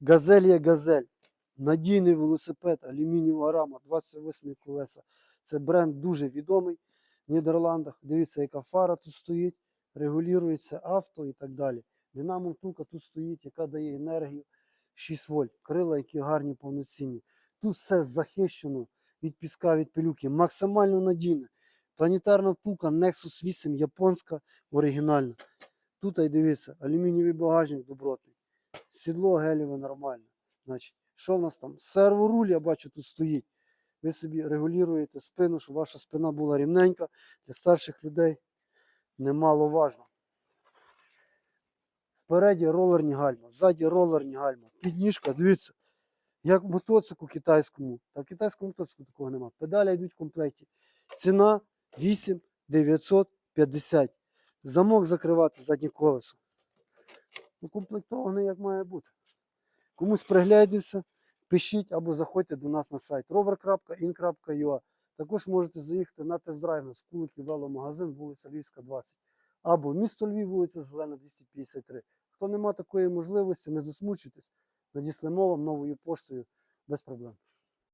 Газель є газель. Надійний велосипед, алюмінієва рама, 28 колеса. Це бренд дуже відомий в Нідерландах. Дивіться, яка фара тут стоїть, регулюється авто і так далі. Динамо втулка тут стоїть, яка дає енергію 6 вольт. Крила, які гарні, повноцінні. Тут все захищено від піска, від пилюки, максимально надійне. Планетарна втулка Nexus 8 японська оригінальна. Тут дивіться, алюмінієвий багажник добротний. Сідло гелєве нормальне. Значить, що в нас там? Серворуль, я бачу, тут стоїть. Ви собі регулюєте спину, щоб ваша спина була рівненька. Для старших людей немаловажно. Впереді ролерні гальма, ззаді ролерні гальма. Підніжка, дивіться, як в мотоциклу китайському. Та в китайському мотоциклу такого нема. Педалі йдуть в комплекті. Ціна 8950. Замок закривати заднє колесо. Укомплектований як має бути. Комусь приглядівся, пишіть або заходьте до нас на сайт rover.in.ua. Також можете заїхати на тест-драйв на Скуликів веломагазин, вулиця Львівська, 20. Або місто Львів, вулиця Зелена, 253. Хто не має такої можливості, не засмучуйтесь. Надіслемо вам новою поштою без проблем.